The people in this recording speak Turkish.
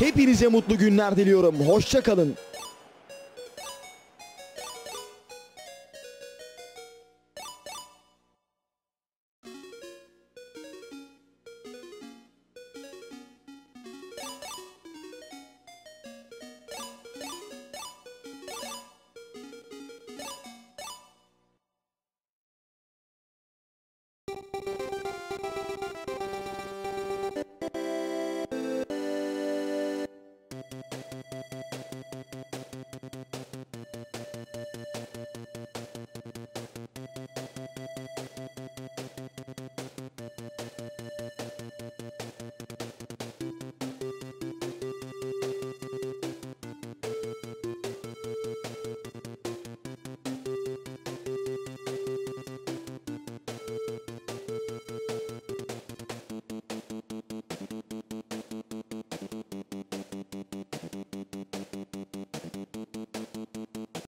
Hepinize mutlu günler diliyorum. Hoşça Hoşçakalın. Thank you.